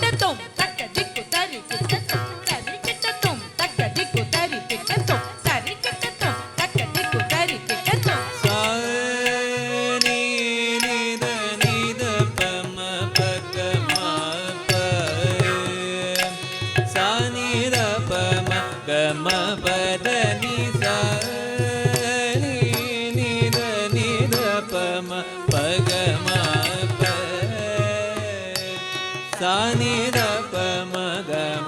tentou. சா